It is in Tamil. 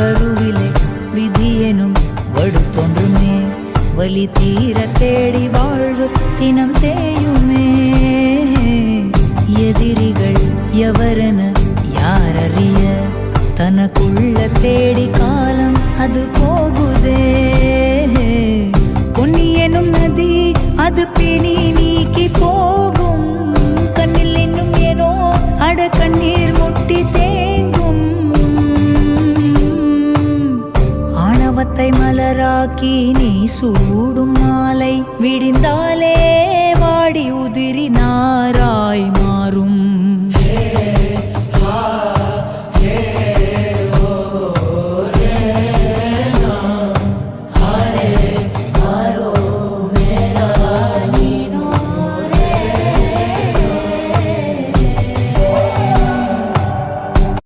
கருவிலே விதியெனும் வடு தோன்றுமே. வலி தீர தேடி வாழ்வு தினம் தேயுமே. எதிரிகள் எவரென யாரறிய? தனக்குள்ள தேடி காலம் அது போகுதே. பொன்னி எனும் நதி அது பிணி நீக்கி போகும். கண்ணில் இன்னும் ஏனோ அட கண்ணீர் வானவத்தை மலராக்கி நீ சூடும் மாலை விடிந்தாலே.